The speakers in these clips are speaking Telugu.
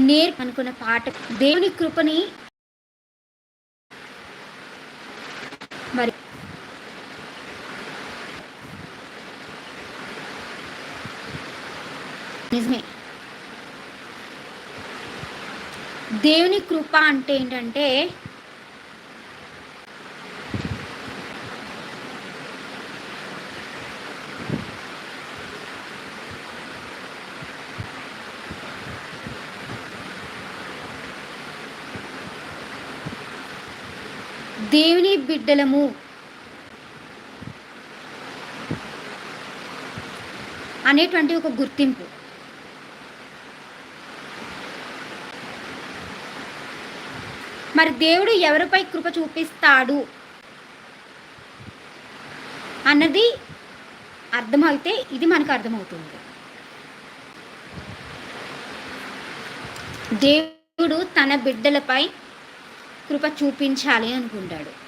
నేర్ అనుకున్న పాట దేవుని కృపని మరి నిజమే. దేవుని కృప అంటే ఏంటంటే దేవుని బిడ్డలము. అనేటువంటి ఒక గుర్తింపు. మరి దేవుడు ఎవరిపై కృప చూపిస్తాడు? అన్నది అర్థమైతే ఇది మనకు అర్థమవుతుంది. దేవుడు తన బిడ్డలపై కృప చూపించాలి అనుకుంటాడు.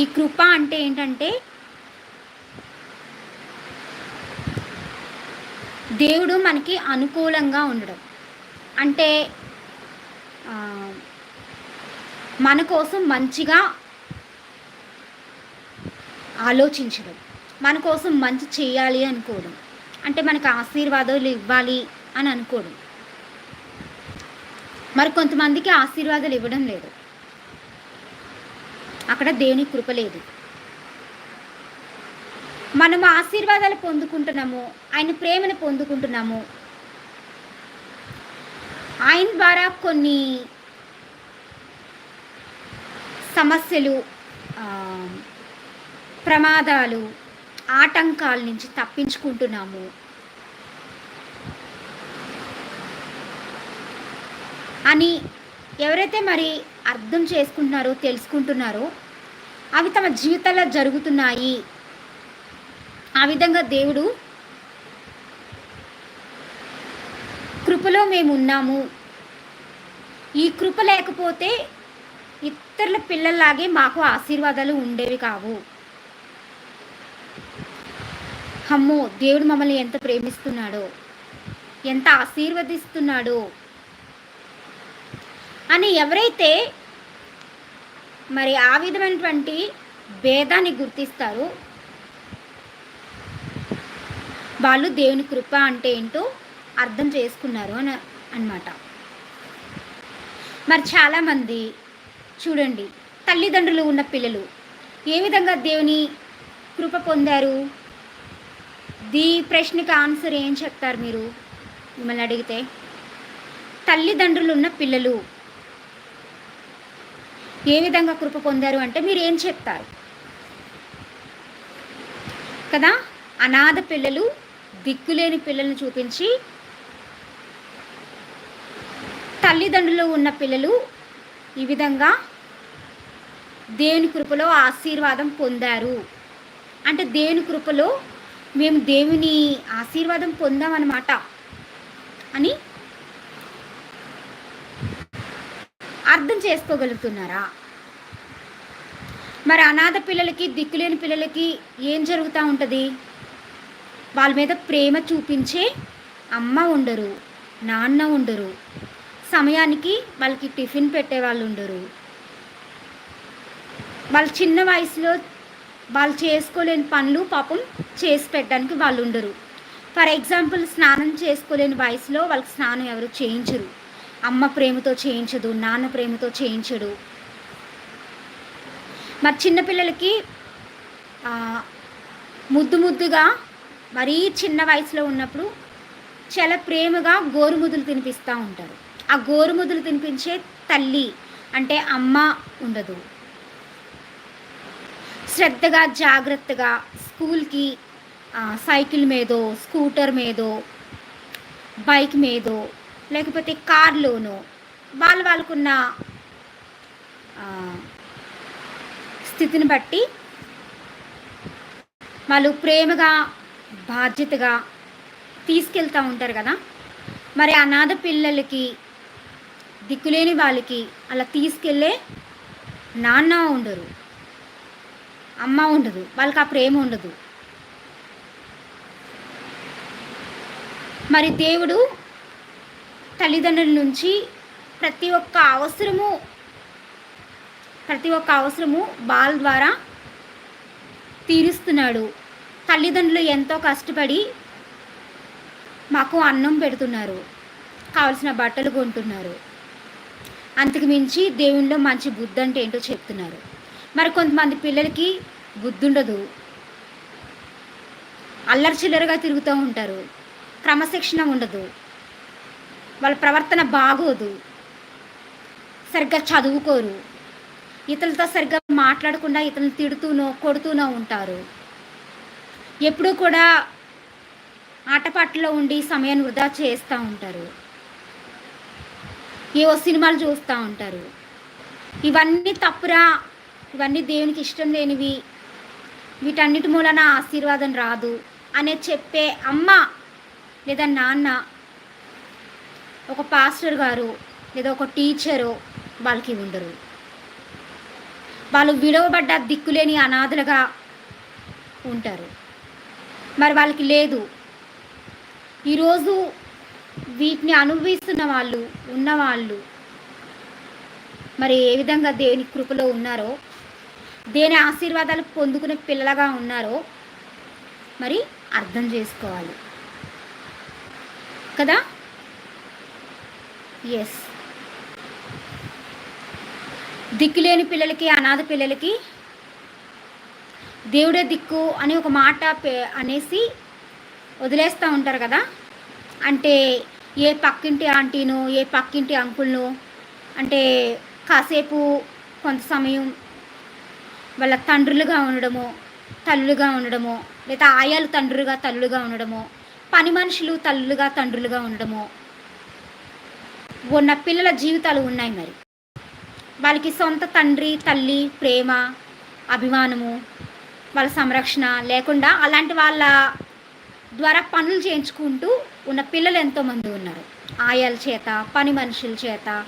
ఈ కృప అంటే ఏంటంటే దేవుడు మనకి అనుకూలంగా ఉండడం. అంటే మన కోసం మంచిగా ఆలోచించడం. మన కోసం మంచి చేయాలి అనుకోవడం. అంటే మనకు ఆశీర్వాదాలు ఇవ్వాలి అని అనుకోవడం. మరి కొంతమందికి ఆశీర్వాదాలు ఇవ్వడం లేదు. అక్కడ దేవుని కృప లేదు. మనము ఆశీర్వాదాలు పొందుకుంటున్నాము ఆయన ప్రేమను పొందుకుంటున్నాము. ఆయన ద్వారా కొన్ని సమస్యలు ప్రమాదాలు ఆటంకాల నుంచి తప్పించుకుంటున్నాము. అని ఎవరైతే మరి అర్థం చేసుకుంటున్నారో తెలుసుకుంటున్నారో అవి తమ జీవితాల్లో జరుగుతున్నాయి. ఆ విధంగా దేవుడు కృపలో మేము ఉన్నాము. ఈ కృప లేకపోతే ఇతరుల పిల్లల్లాగే మాకు ఆశీర్వాదాలు ఉండేవి కావు. అమ్మో దేవుడు మమ్మల్ని ఎంత ప్రేమిస్తున్నాడో ఎంత ఆశీర్వదిస్తున్నాడో అని ఎవరైతే మరి ఆ విధమైనటువంటి భేదాన్ని గుర్తిస్తారు. వాళ్ళు దేవుని కృప అంటే ఏంటో అర్థం చేసుకున్నారు అని అనమాట మరి చాలామంది చూడండి తల్లిదండ్రులు ఉన్న పిల్లలు ఏ విధంగా దేవుని కృప పొందారు? దీ ప్రశ్నకి ఆన్సర్ ఏం చెప్తారు మీరు? మిమ్మల్ని అడిగితే. తల్లిదండ్రులు ఉన్న పిల్లలు ఏ విధంగా కృప పొందారు అంటే మీరు ఏం చెప్తారు? కదా? అనాథ పిల్లలు దిక్కులేని పిల్లల్ని చూపించి తల్లిదండ్రులు ఉన్న పిల్లలు ఈ విధంగా దేవుని కృపలో ఆశీర్వాదం పొందారు. అంటే దేవుని కృపలో మేము దేవుని ఆశీర్వాదం పొందామన్నమాట అని అర్థం చేసుకోగలుగుతున్నారా? మరి అనాథ పిల్లలకి దిక్కులేని పిల్లలకి ఏం జరుగుతూ ఉంటుంది? వాళ్ళ మీద ప్రేమ చూపించే అమ్మ ఉండరు నాన్న ఉండరు సమయానికి వాళ్ళకి టిఫిన్ పెట్టే వాళ్ళు ఉండరు. వాళ్ళ చిన్న వయసులో వాళ్ళు చేసుకోలేని పనులు పాపం చేసి పెట్టడానికి వాళ్ళు ఉండరు. ఫర్ ఎగ్జాంపుల్ స్నానం చేసుకోలేని వయసులో వాళ్ళకి స్నానం ఎవరు చేయించరు. అమ్మ ప్రేమతో చేయించదు నాన్న ప్రేమతో చేయించడు. మరి చిన్నపిల్లలకి ముద్దు ముద్దుగా మరీ చిన్న వయసులో ఉన్నప్పుడు చాలా ప్రేమగా గోరుముద్దులు తినిపిస్తూ ఉంటారు. ఆ గోరుముద్దులు తినిపించే తల్లి అంటే అమ్మ ఉండదు. శ్రద్ధగా జాగ్రత్తగా స్కూల్కి సైకిల్ మీదో స్కూటర్ మీదో బైక్ మీదో లేకపోతే కార్లోనో వాళ్ళు వాళ్ళకున్న స్థితిని బట్టి వాళ్ళు ప్రేమగా బాధ్యతగా తీసుకెళ్తూ ఉంటారు కదా. మరి అనాథ పిల్లలకి దిక్కులేని వాళ్ళకి అలా తీసుకెళ్ళే నాన్న ఉండరు అమ్మ ఉండదు వాళ్ళకి ఆ ప్రేమ ఉండదు. మరి దేవుడు తల్లిదండ్రుల నుంచి ప్రతి ఒక్క అవసరము ప్రతి ఒక్క అవసరము బాల్ ద్వారా తీరుస్తున్నాడు. తల్లిదండ్రులు ఎంతో కష్టపడి మాకు అన్నం పెడుతున్నారు. కావలసిన బట్టలు కొంటున్నారు. అంతకు మించి దేవునిలో మంచి బుద్ధి అంటే ఏంటో చెప్తున్నారు. మరి కొంతమంది పిల్లలకి బుద్ధి ఉండదు. అల్లరి చిల్లరగా తిరుగుతూ ఉంటారు. క్రమశిక్షణ ఉండదు. వాళ్ళ ప్రవర్తన బాగోదు. సరిగ్గా చదువుకోరు. ఇతరులతో సరిగ్గా మాట్లాడకుండా ఇతరులు తిడుతూనో కొడుతూనో ఉంటారు. ఎప్పుడూ కూడా ఆటపాటలో ఉండి సమయాన్ని వృధా చేస్తూ ఉంటారు. ఏవో సినిమాలు చూస్తూ ఉంటారు. ఇవన్నీ తప్పురా. ఇవన్నీ దేవునికి ఇష్టం లేనివి. వీటన్నిటి మూలన ఆశీర్వాదం రాదు. అనే చెప్పే అమ్మ లేదా నాన్న ఒక పాస్టర్ గారు లేదా ఒక టీచరు వాళ్ళకి ఉండరు. వాళ్ళు విడవబడ్డ దిక్కులేని అనాథలుగా ఉంటారు. మరి వాళ్ళకి లేదు. ఈరోజు వీటిని అనుభవిస్తున్న వాళ్ళు ఉన్నవాళ్ళు మరి ఏ విధంగా దేవుని కృపలో ఉన్నారో దేని ఆశీర్వాదాలు పొందుకునే పిల్లలుగా ఉన్నారో మరి అర్థం చేసుకోవాలి. కదా? ఎస్ దిక్కులేని పిల్లలకి అనాథ పిల్లలకి దేవుడే దిక్కు అని ఒక మాట పే- అనేసి వదిలేస్తూ ఉంటారు కదా. అంటే ఏ పక్కింటి ఆంటీనో ఏ పక్కింటి అంకుల్నో అంటే కాసేపు కొంత సమయం వాళ్ళ తండ్రులుగా ఉండడము తల్లులుగా ఉండడమో లేదా ఆయాలు తండ్రులుగా తల్లులుగా ఉండడము పని మనుషులు తల్లులుగా తండ్రులుగా ఉండడము ఉన్న పిల్లల జీవితాలు ఉన్నాయి మరి. వాళ్ళకి సొంత తండ్రి తల్లి ప్రేమ అభిమానము వాళ్ళ సంరక్షణ లేకుండా అలాంటి వాళ్ళ ద్వారా పనులు చేయించుకుంటూ ఉన్న పిల్లలు ఎంతోమంది ఉన్నారు. ఆయాల చేత పని మనుషుల చేత.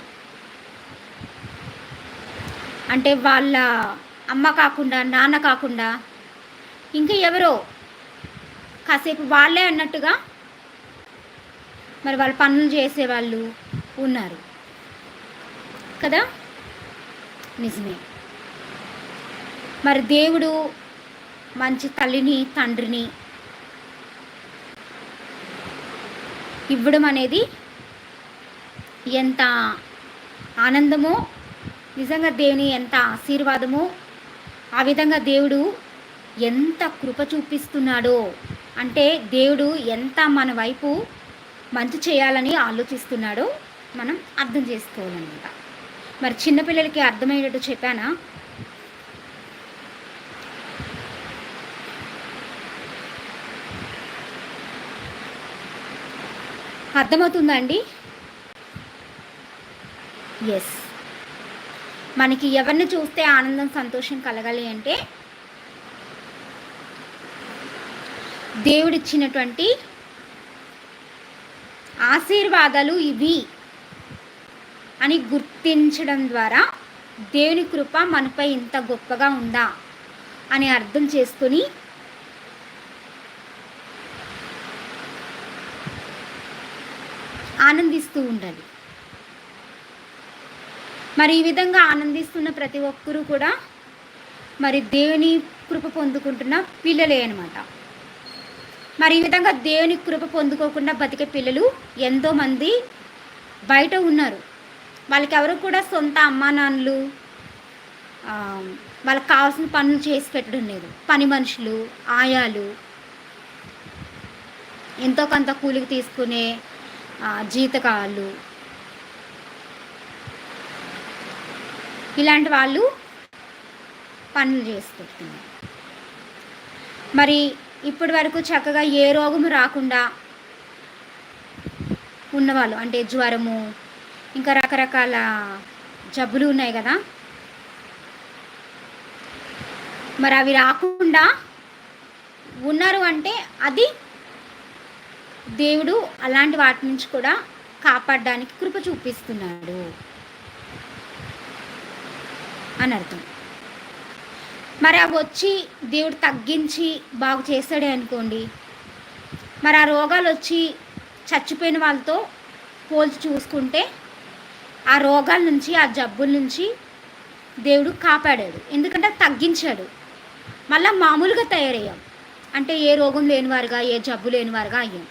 అంటే వాళ్ళ అమ్మ కాకుండా నాన్న కాకుండా ఇంకా ఎవరో కాసేపు వాళ్ళే అన్నట్టుగా మరి వాళ్ళ పనులు చేసేవాళ్ళు ఉన్నారు. కదా? నిజమే. మరి దేవుడు మంచి తల్లిని తండ్రిని ఇవ్వడం అనేది ఎంత ఆనందమో నిజంగా దేవుని ఎంత ఆశీర్వాదమో ఆ విధంగా దేవుడు ఎంత కృప చూపిస్తున్నాడో అంటే దేవుడు ఎంత మన వైపు మంచి చేయాలని ఆలోచిస్తున్నాడో మనం అర్థం చేసుకోవాలన్నమాట. మరి చిన్నపిల్లలకి అర్థమయ్యేటట్టు చెప్పానా? అర్థమవుతుందా అండి? ఎస్ మనకి ఎవరిని చూస్తే ఆనందం సంతోషం కలగాలి అంటే దేవుడిచ్చినటువంటి ఆశీర్వాదాలు ఇవి. అని గుర్తించడం ద్వారా దేవుని కృప మనపై ఇంత గొప్పగా ఉందా అని అర్థం చేసుకొని ఆనందిస్తూ ఉండాలి. మరి ఈ విధంగా ఆనందిస్తున్న ప్రతి ఒక్కరూ కూడా మరి దేవుని కృప పొందుకుంటున్న పిల్లలే అనమాట మరి ఈ విధంగా దేవుని కృప పొందుకోకుండా బతికే పిల్లలు ఎంతోమంది బయట ఉన్నారు. వాళ్ళకి ఎవరు కూడా సొంత అమ్మానాన్నలు వాళ్ళకి కావాల్సిన పనులు చేసి పెట్టడం లేదు. పని మనుషులు ఆయాలు. ఎంతో కొంత కూలికి తీసుకునే జీతకాలు ఇలాంటి వాళ్ళు పనులు చేసి పెడుతున్నారు. మరి ఇప్పటి వరకు చక్కగా ఏ రోగము రాకుండా ఉన్నవాళ్ళు అంటే జ్వరము ఇంకా రకరకాల జబ్బులు ఉన్నాయి కదా. మరి అవి రాకుండా ఉన్నారు అంటే అది దేవుడు అలాంటి వాటి నుంచి కూడా కాపాడడానికి కృప చూపిస్తున్నాడు అని అర్థం. మరి అవి వచ్చి దేవుడు తగ్గించి బాగు చేస్తాడే అనుకోండి మరి ఆ రోగాలు వచ్చి చచ్చిపోయిన వాళ్ళతో పోల్చి చూసుకుంటే ఆ రోగాల నుంచి ఆ జబ్బుల నుంచి దేవుడు కాపాడాడు. ఎందుకంటే తగ్గించాడు. మళ్ళీ మామూలుగా తయారయ్యాం. అంటే ఏ రోగం లేనివారుగా ఏ జబ్బు లేనివారుగా అయ్యాం.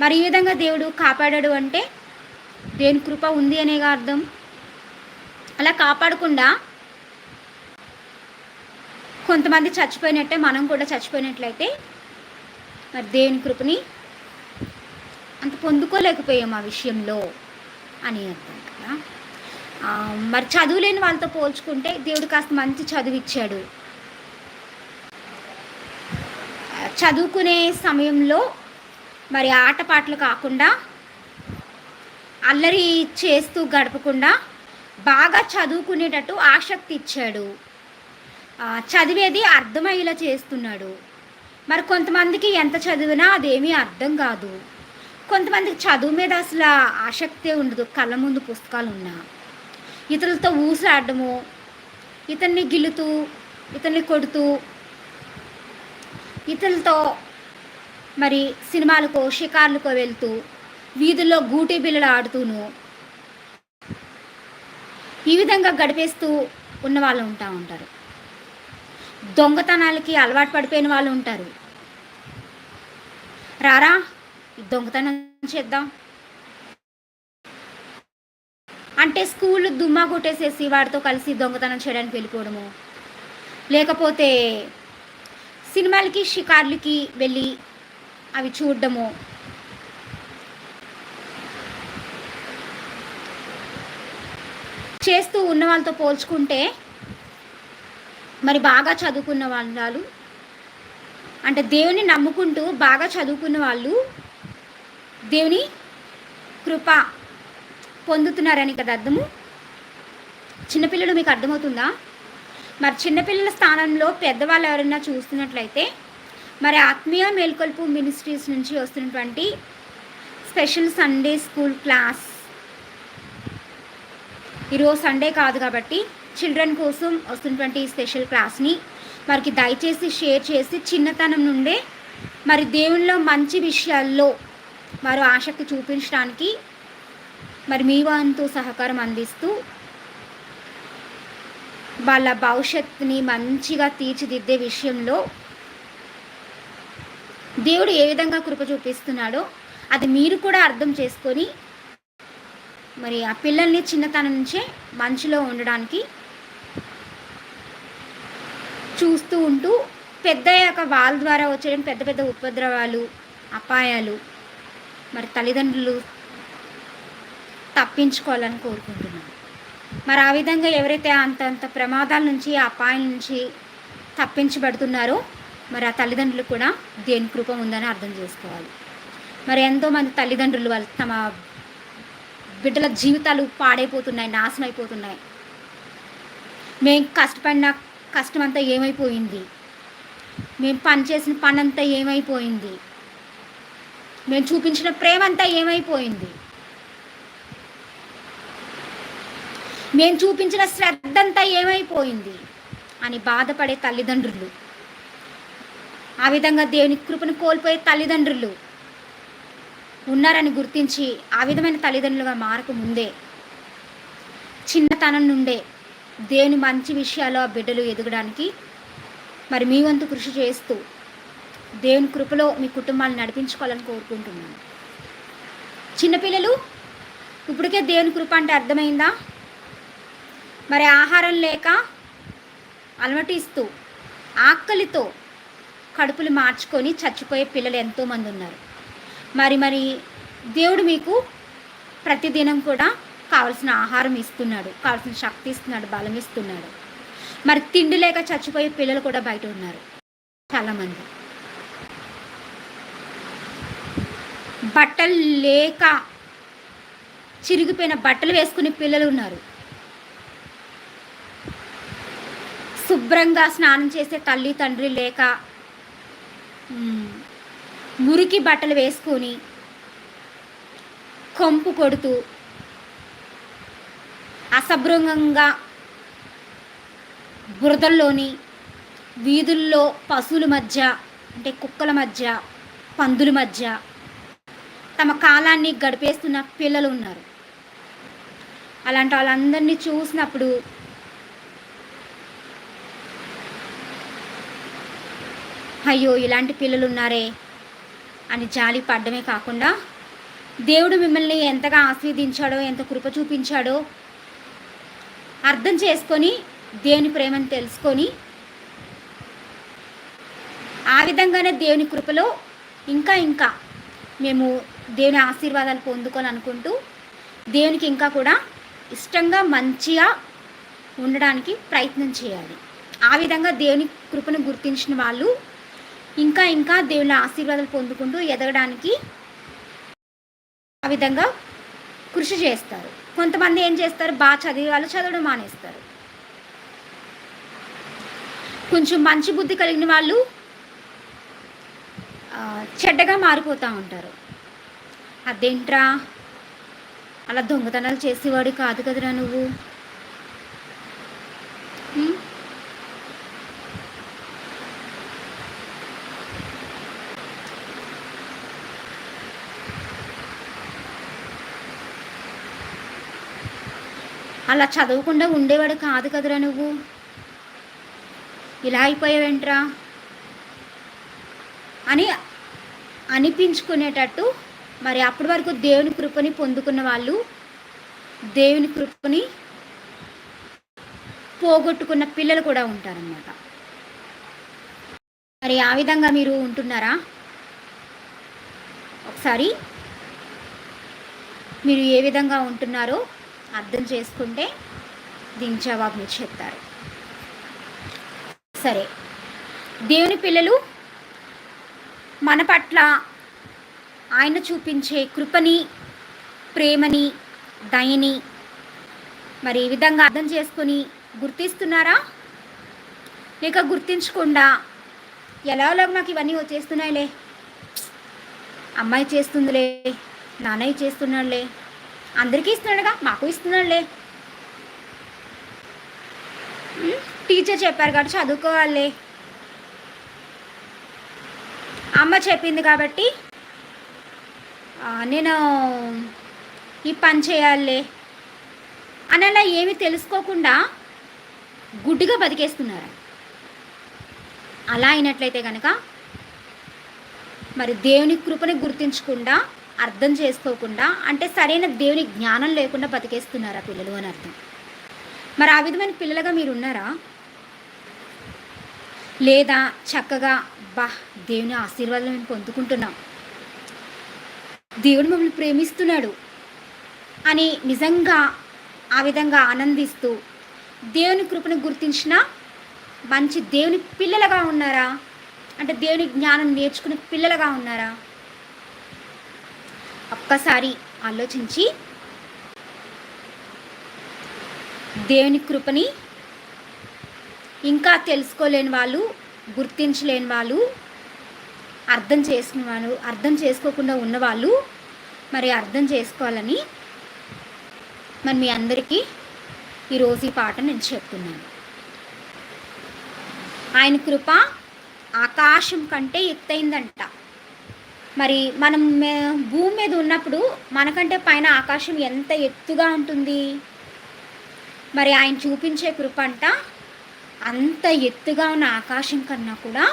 మరి ఈ విధంగా దేవుడు కాపాడాడు అంటే దేని కృప ఉంది అనేగా అర్థం? అలా కాపాడకుండా కొంతమంది చచ్చిపోయినట్టే మనం కూడా చచ్చిపోయినట్లయితే మరి దేవుని కృపని అంత పొందుకోలేకపోయాం ఆ విషయంలో. అని అర్థం కదా మరి చదువు లేని వాళ్ళతో పోల్చుకుంటే దేవుడు కాస్త మంచి చదువు ఇచ్చాడు. చదువుకునే సమయంలో మరి ఆటపాటలు కాకుండా అల్లరి చేస్తూ గడపకుండా బాగా చదువుకునేటట్టు ఆసక్తి ఇచ్చాడు. చదివేది అర్థమయ్యేలా చేస్తున్నాడు. మరి కొంతమందికి ఎంత చదివినా అదేమీ అర్థం కాదు. కొంతమందికి చదువు మీద అసలు ఆసక్తే ఉండదు కళ్ళ ముందు పుస్తకాలు ఉన్నా. ఇతరులతో ఊసలాడము ఇతన్ని గిలుతూ ఇతన్ని కొడుతూ ఇతరులతో మరి సినిమాలకో షికార్లకో వెళ్తూ వీధుల్లో గూటి బిల్లలు ఆడుతూను ఈ విధంగా గడిపేస్తూ ఉన్న వాళ్ళు ఉంటా ఉంటారు. దొంగతనాలకి అలవాటు పడిపోయిన వాళ్ళు ఉంటారు. రారా? దొంగతనం చేద్దాం. అంటే స్కూల్ దుమ్మా కొట్టేసేసి వాడితో కలిసి దొంగతనం చేయడానికి వెళ్ళిపోవడము. లేకపోతే సినిమాలకి షికార్లకి వెళ్ళి అవి చూడడము. చేస్తూ ఉన్న వాళ్ళతో పోల్చుకుంటే మరి బాగా చదువుకున్న వాళ్ళు అంటే దేవుని నమ్ముకుంటూ బాగా చదువుకున్న వాళ్ళు దేవుని కృప పొందుతున్నారని కదా అర్థము? చిన్నపిల్లలు మీకు అర్థమవుతుందా? మరి చిన్నపిల్లల స్థానంలో పెద్దవాళ్ళు ఎవరైనా చూస్తున్నట్లయితే మరి ఆత్మీయ మేల్కొల్పు మినిస్ట్రీస్ నుంచి వస్తున్నటువంటి స్పెషల్ సండే స్కూల్ క్లాస్. ఈరోజు సండే కాదు కాబట్టి చిల్డ్రన్ కోసం వస్తున్నటువంటి స్పెషల్ క్లాస్ని మరికి దయచేసి షేర్ చేసి చిన్నతనం నుండే మరి దేవుళ్ళలో మంచి విషయాల్లో వారు ఆసక్తి చూపించడానికి మరి మీ వంతు సహకారం అందిస్తూ వాళ్ళ భవిష్యత్తుని మంచిగా తీర్చిదిద్దే విషయంలో దేవుడు ఏ విధంగా కృప చూపిస్తున్నాడో అది మీరు కూడా అర్థం చేసుకొని మరి ఆ పిల్లల్ని చిన్నతనం నుంచే మంచిలో ఉండడానికి చూస్తూ ఉంటూ పెద్దయ్యాక వాళ్ళ ద్వారా వచ్చే పెద్ద పెద్ద ఉపద్రవాలు అపాయాలు మరి తల్లిదండ్రులు తప్పించుకోవాలని కోరుకుంటున్నాను. మరి ఆ విధంగా ఎవరైతే అంత అంత ప్రమాదాల నుంచి అపాయం నుంచి తప్పించబడుతున్నారో మరి ఆ తల్లిదండ్రులు కూడా దేని కృప ఉందని అర్థం చేసుకోవాలి. మరి ఎంతోమంది తల్లిదండ్రులు వాళ్ళు తమ బిడ్డల జీవితాలు పాడైపోతున్నాయి నాశనం అయిపోతున్నాయి. మేము కష్టపడిన కష్టం అంతా ఏమైపోయింది? మేము పని చేసిన పని అంతా ఏమైపోయింది? మేము చూపించిన ప్రేమ అంతా ఏమైపోయింది? మేము చూపించిన శ్రద్ధ అంతా ఏమైపోయింది? అని బాధపడే తల్లిదండ్రులు. ఆ విధంగా దేవుని కృపను కోల్పోయే తల్లిదండ్రులు ఉన్నారని గుర్తించి ఆ విధమైన తల్లిదండ్రులుగా మారకు ముందే చిన్నతనం నుండే దేవుని మంచి విషయాలు ఆ బిడ్డలు ఎదగడానికి మరి మీ వంతు కృషి చేస్తూ దేవుని కృపలో మీ కుటుంబాన్ని నడిపించుకోవాలని కోరుకుంటున్నాను. చిన్నపిల్లలు ఇప్పటికే దేవుని కృప అంటే అర్థమైందా? మరి ఆహారం లేక అలమటిస్తూ ఆకలితో కడుపులు మార్చుకొని చచ్చిపోయే పిల్లలు ఎంతోమంది ఉన్నారు. మరి మరి దేవుడు మీకు ప్రతిదినం కూడా కావలసిన ఆహారం ఇస్తున్నాడు కావలసిన శక్తి ఇస్తున్నాడు బలం ఇస్తున్నాడు. మరి తిండి లేక చచ్చిపోయే పిల్లలు కూడా బయట ఉన్నారు చాలామంది. బట్టలు లేక చిరిగిపోయిన బట్టలు వేసుకునే పిల్లలు ఉన్నారు. శుభ్రంగా స్నానం చేసే తల్లి తండ్రి లేక మురికి బట్టలు వేసుకొని కొంపు కొడుతూ అసభ్రంగా బురదల్లోని వీధుల్లో పశువుల మధ్య అంటే కుక్కల మధ్య పందుల మధ్య తమ కాలాన్ని గడిపేస్తున్న పిల్లలు ఉన్నారు. అలాంటి వాళ్ళందరినీ చూసినప్పుడు అయ్యో ఇలాంటి పిల్లలు ఉన్నారే అని జాలి పడ్డమే కాకుండా దేవుడు మిమ్మల్ని ఎంతగా ఆస్వాదించాడో ఎంత కృప చూపించాడో అర్థం చేసుకొని దేవుని ప్రేమను తెలుసుకొని ఆ విధంగానే దేవుని కృపలో ఇంకా ఇంకా మేము దేవుని ఆశీర్వాదాలు పొందుకోవాలనుకుంటూ దేవునికి ఇంకా కూడా ఇష్టంగా మంచిగా ఉండడానికి ప్రయత్నం చేయాలి. ఆ విధంగా దేవుని కృపను గుర్తించిన వాళ్ళు ఇంకా ఇంకా దేవుని ఆశీర్వాదాలు పొందుకుంటూ ఎదగడానికి ఆ విధంగా కృషి చేస్తారు. కొంతమంది ఏం చేస్తారు? బాగా చదివే వాళ్ళు చదవడం మానేస్తారు. కొంచెం మంచి బుద్ధి కలిగిన వాళ్ళు చెడ్డగా మారిపోతూ ఉంటారు. అదేంట్రా? అలా దొంగతనాలు చేసేవాడు కాదు కదరా నువ్వు? అలా చదవకుండా ఉండేవాడు కాదు కదరా నువ్వు? ఇలా అయిపోయావేంట్రా? అని అనిపించుకునేటట్టు మరి అప్పటి వరకు దేవుని కృపని పొందుకున్న వాళ్ళు దేవుని కృపని పోగొట్టుకున్న పిల్లలు కూడా ఉంటారన్నమాట. మరి ఆ విధంగా మీరు ఉంటున్నారా? ఒకసారి మీరు ఏ విధంగా ఉంటున్నారో అర్థం చేసుకుంటే దీని జవాబు మీరు చెప్తారు. సరే దేవుని పిల్లలు మన పట్ల ఆయన చూపించే కృపని ప్రేమని దయని మరి ఈ విధంగా అర్థం చేసుకొని గుర్తిస్తున్నారా? లేక గుర్తించకుండా ఎలాగో నాకు ఇవన్నీ వచ్చేస్తున్నాయిలే? అమ్మాయి చేస్తుందిలే నాన్నయ్య చేస్తున్నాడులే అందరికీ ఇస్తున్నాడుగా మాకు ఇస్తున్నాడులే. టీచర్ చెప్పారు కాబట్టి చదువుకోవాలి అమ్మ చెప్పింది కాబట్టి నేను ఈ పని చేయాలి. అని అలా ఏమి తెలుసుకోకుండా గుడ్డిగా బతికేస్తున్నారు. అలా అయినట్లయితే కనుక మరి దేవుని కృపని గుర్తించకుండా అర్థం చేసుకోకుండా అంటే సరైన దేవుని జ్ఞానం లేకుండా బతికేస్తున్నారా పిల్లలు అని అర్థం. మరి ఆ విధమైన పిల్లలుగా మీరు ఉన్నారా లేదా చక్కగా బా దేవుని ఆశీర్వాదం మేము పొందుకుంటున్నాం. దేవుడు మమ్మల్ని ప్రేమిస్తున్నాడు అని నిజంగా ఆ విధంగా ఆనందిస్తూ దేవుని కృపను గుర్తించిన మంచి దేవుని పిల్లలుగా ఉన్నారా? అంటే దేవుని జ్ఞానం నేర్చుకునే పిల్లలుగా ఉన్నారా? ఒక్కసారి ఆలోచించి దేవుని కృపని ఇంకా తెలుసుకోలేని వాళ్ళు గుర్తించలేని వాళ్ళు అర్థం చేసుకున్న వాళ్ళు అర్థం చేసుకోకుండా ఉన్నవాళ్ళు మరి అర్థం చేసుకోవాలని మరి మీ అందరికీ ఈరోజు ఈ పాట నేను చెప్తున్నాను. ఆయన కృప ఆకాశం కంటే ఎత్తైందంట. మరి మనం భూమి మీద ఉన్నప్పుడు మనకంటే పైన ఆకాశం ఎంత ఎత్తుగా ఉంటుంది? మరి ఆయన చూపించే కృప అంట అంత ఎత్తుగా ఉన్న ఆకాశం కన్నా కూడా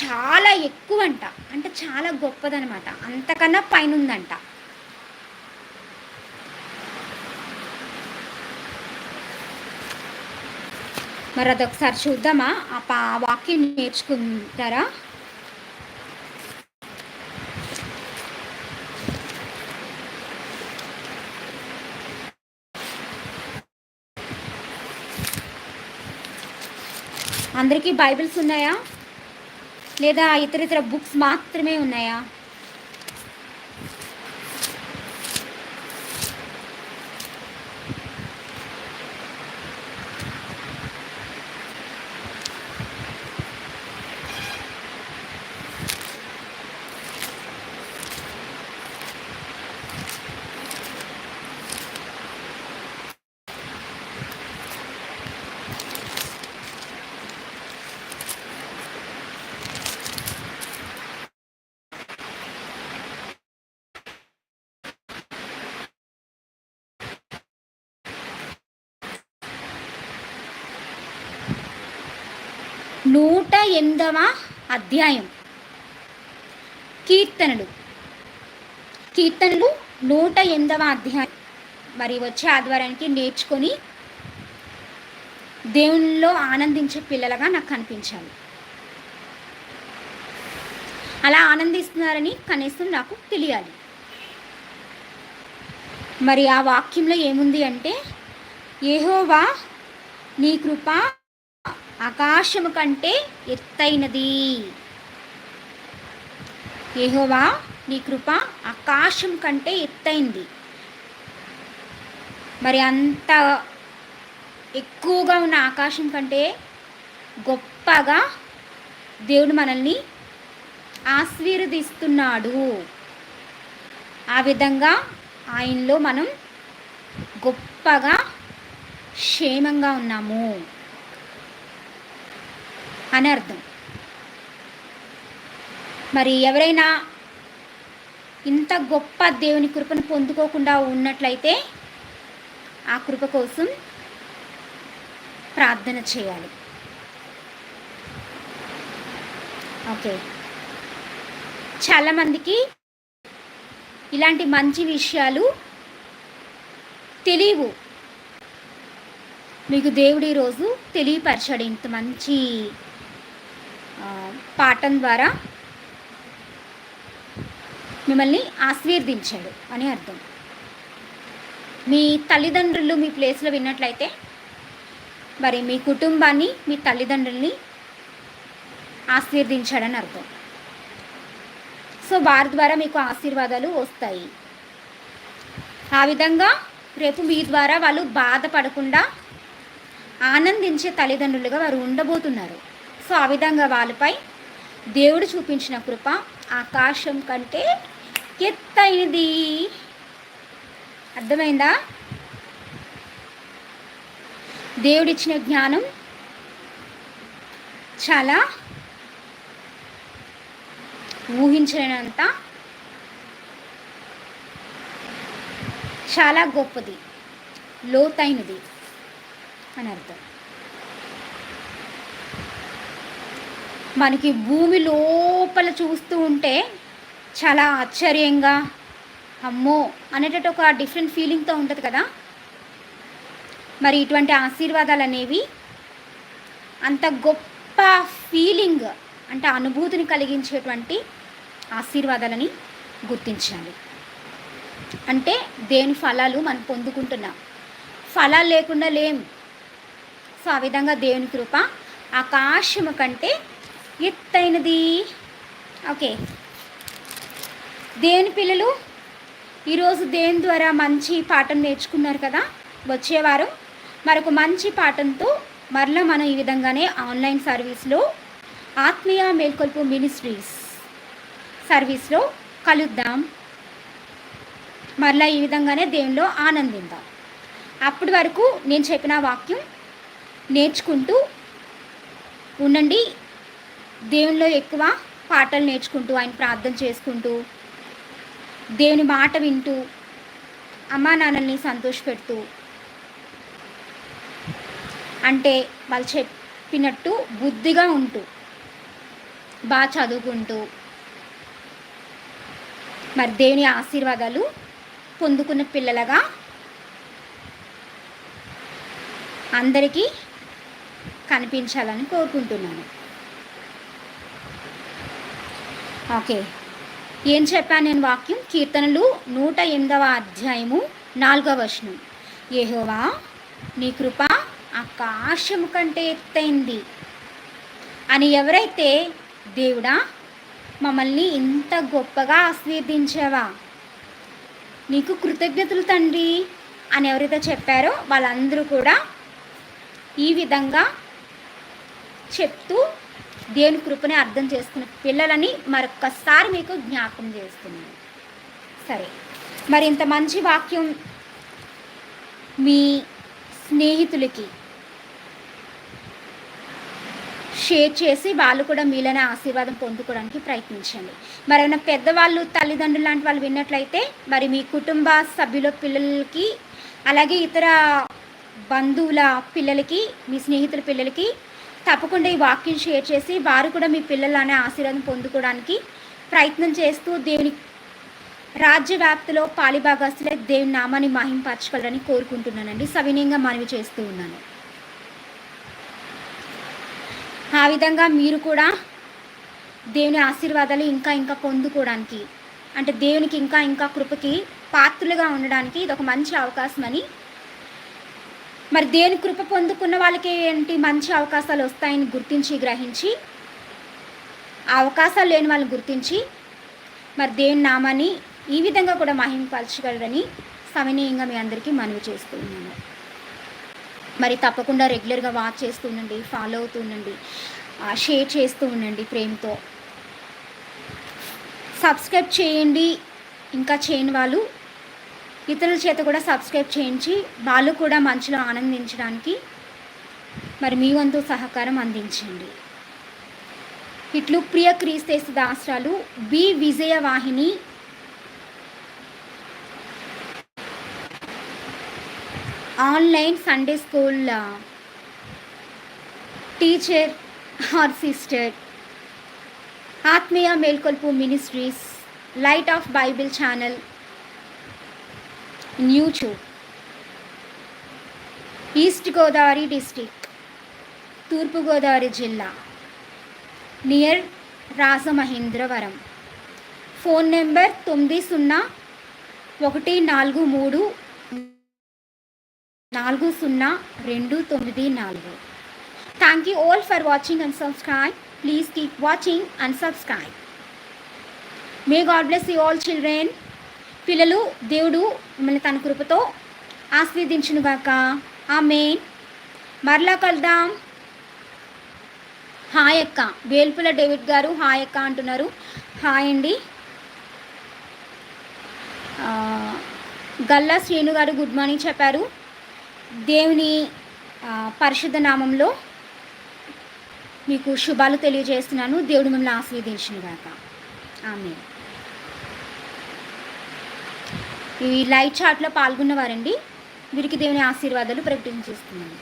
చాలా ఎక్కువ అంట అంటే చాలా గొప్పదనమాట. అంతకన్నా పైన ఉందంట మరి అదొకసారి చూద్దామా? ఆ పా వాక్యం నేర్చుకుంటారా? అందరికీ బైబిల్స్ ఉన్నాయా? లేదా ఇతర ఇతర బుక్స్ మాత్రమే ఉన్నాయా? ఎనిమిదవ అధ్యాయం. కీర్తనలు. కీర్తనలు నూట ఎనిమిదవ అధ్యాయం. మరి వచ్చే ఆధ్వర్యానికి నేర్చుకొని దేవునిలో ఆనందించే పిల్లలుగా నాకు కనిపించాలి అలా ఆనందిస్తున్నారని కనీసం నాకు తెలియాలి. మరి ఆ వాక్యంలో ఏముంది అంటే ఏహోవా నీ కృప ఆకాశము కంటే ఎత్తైనది. ఏహోవా నీ కృప ఆకాశం కంటే ఎత్తైంది. మరి అంత ఎక్కువగా ఉన్న ఆకాశం కంటే గొప్పగా దేవుడు మనల్ని ఆశీర్వదిస్తున్నాడు. ఆ విధంగా ఆయనలో మనం గొప్పగా క్షేమంగా ఉన్నాము. అని అర్థం. మరి ఎవరైనా ఇంత గొప్ప దేవుని కృపను పొందుకోకుండా ఉన్నట్లయితే ఆ కృప కోసం ప్రార్థన చేయాలి. ఓకే. చాలామందికి ఇలాంటి మంచి విషయాలు తెలియవు. మీకు దేవుడు ఈరోజు తెలియపరచాడు. ఇంత మంచి పాఠం ద్వారా మిమ్మల్ని ఆశీర్దించాడు అని అర్థం. మీ తల్లిదండ్రులు మీ ప్లేస్లో విన్నట్లయితే మరి మీ కుటుంబాన్ని మీ తల్లిదండ్రుల్ని ఆశీర్దించాడని అర్థం. సో వారి ద్వారా మీకు ఆశీర్వాదాలు వస్తాయి. ఆ విధంగా రేపు మీ ద్వారా వాళ్ళు బాధపడకుండా ఆనందించే తల్లిదండ్రులుగా వారు ఉండబోతున్నారు. సో ఆ విధంగా వాళ్ళపై దేవుడు చూపించిన కృప ఆకాశం కంటే ఎత్తైనది. అర్థమైందా? దేవుడిచ్చిన జ్ఞానం చాలా ఊహించలేనంత చాలా గొప్పది లోతైనది అని అర్థం. మనకి భూమి లోపల చూస్తూ ఉంటే చాలా ఆశ్చర్యంగా అమ్మో అనేటట్టు ఒక డిఫరెంట్ ఫీలింగ్తో ఉంటుంది కదా. మరి ఇటువంటి ఆశీర్వాదాలు అనేవి అంత గొప్ప ఫీలింగ్ అంటే అనుభూతిని కలిగించేటువంటి ఆశీర్వాదాలని గుర్తించాలి. అంటే దేని ఫలాలు మనం పొందుకుంటున్నాం? ఫలాలు లేకుండా లేం. సో ఆ విధంగా దేవుని కృప ఆకాశము కంటే ఎత్తైనది ఓకే. దేవుని పిల్లలు ఈరోజు దేవుని ద్వారా మంచి పాఠం నేర్చుకున్నారు కదా వచ్చేవారు. మరొక మంచి పాఠంతో మరలా మనం ఈ విధంగానే ఆన్లైన్ సర్వీస్లో ఆత్మీయ మేల్కొల్పు మినిస్ట్రీస్ సర్వీస్లో కలుద్దాం. మరలా ఈ విధంగానే దేవునిలో ఆనందిద్దాం. అప్పటి వరకు నేను చెప్పిన వాక్యం నేర్చుకుంటూ ఉండండి. దేవునిలో ఎక్కువ పాటలు నేర్చుకుంటూ ఆయన ప్రార్థన చేసుకుంటూ దేవుని మాట వింటూ అమ్మా నాన్నల్ని సంతోషపెడుతూ అంటే వాళ్ళు చెప్పినట్టు బుద్ధిగా ఉంటూ బాగా చదువుకుంటూ మరి దేవుని ఆశీర్వాదాలు పొందుకున్న పిల్లలుగా అందరికీ కనిపించాలని కోరుకుంటున్నాను. ఓకే. ఏం చెప్పాను నేను వాక్యం? కీర్తనలు నూట ఎనిమిదవ అధ్యాయము నాలుగవ వచనం. ఏహోవా నీ కృప ఆకాశము కంటే ఎత్తైంది. అని ఎవరైతే దేవుడా మమ్మల్ని ఇంత గొప్పగా ఆశీర్దించావా నీకు కృతజ్ఞతలు తండ్రి అని ఎవరైతే చెప్పారో వాళ్ళందరూ కూడా ఈ విధంగా చెప్తూ దేవుని కృపని అర్థం చేసుకున్న పిల్లలని మరొక్కసారి మీకు జ్ఞాపకం చేస్తున్నాను. సరే మరి ఇంత మంచి వాక్యం మీ స్నేహితులకి షేర్ చేసి వాళ్ళు కూడా మీలోనే ఆశీర్వాదం పొందుకోవడానికి ప్రయత్నించండి. మరి ఏమైనా పెద్దవాళ్ళు తల్లిదండ్రులు లాంటి వాళ్ళు విన్నట్లయితే మరి మీ కుటుంబ సభ్యుల పిల్లలకి అలాగే ఇతర బంధువుల పిల్లలకి మీ స్నేహితుల పిల్లలకి తప్పకుండా ఈ వాక్యం షేర్ చేసి వారు కూడా మీ పిల్లలనే ఆశీర్వాదం పొందుకోవడానికి ప్రయత్నం చేస్తూ దేవుని రాజ్యవ్యాప్తిలో పాలిభాగస్తులే దేవుని నామాన్ని మహింపరచుకోవాలని కోరుకుంటున్నానండి. సవినయంగా మనవి చేస్తూ ఉన్నాను. ఆ విధంగా మీరు కూడా దేవుని ఆశీర్వాదాలు ఇంకా ఇంకా పొందుకోవడానికి అంటే దేవునికి ఇంకా ఇంకా కృపకి పాత్రులుగా ఉండడానికి ఇది ఒక మంచి అవకాశం అని మరి దేని కృప పొందుకున్న వాళ్ళకి ఏంటి మంచి అవకాశాలు వస్తాయని గుర్తించి గ్రహించి ఆ అవకాశాలు లేని వాళ్ళని గుర్తించి మరి దేని నామాన్ని ఈ విధంగా కూడా మహింపరచగలరని సమనీయంగా మీ అందరికీ మనవి చేస్తూ ఉన్నాను. మరి తప్పకుండా రెగ్యులర్గా వాచ్ చేస్తూ ఉండండి ఫాలో అవుతూ ఉండండి షేర్ చేస్తూ ఉండండి ప్రేమతో. సబ్స్క్రైబ్ చేయండి ఇంకా చేయని వాళ్ళు ఇతరుల చేత కూడా సబ్స్క్రైబ్ చేయించి వాళ్ళు కూడా మంచిలో ఆనందించడానికి మరి మీ వంతు సహకారం అందించండి. ఇట్లు ప్రియ క్రీస్తేసు దాసరాలు B Vijayavahini online Sunday school teacher or sister Atmiya Melkolpu ministries light of Bible channel న్యూచూర్ east Godavari district తూర్పుగోదావరి జిల్లా నియర్ రాజమహేంద్రవరం. ఫోన్ నెంబర్ తొమ్మిది సున్నా ఒకటి నాలుగు మూడు నాలుగు సున్నా రెండు తొమ్మిది నాలుగు. Thank you all for watching and subscribe please keep watching and subscribe may God bless you all children పిల్లలు దేవుడు మిమ్మల్ని తన కృపతో ఆస్వాదించునుగాక ఆమె మరలా కలుద్దాం. హాయ్ అక్క. వేల్పుల డేవిడ్ గారు హాయ్ అక్క అంటున్నారు. హాయ్ అండి. గల్లా శ్రీను గారు గుడ్ మార్నింగ్ చెప్పారు. దేవుని పరిశుద్ధ నామంలో మీకు శుభాలు తెలియజేస్తున్నాను. దేవుడు మిమ్మల్ని ఆస్వాదించునుగాక ఆమె ఈ లైవ్ చాట్లో పాల్గొన్నవారండి. వీరికి దేవుని ఆశీర్వాదాలు ప్రకటించేస్తున్నాను.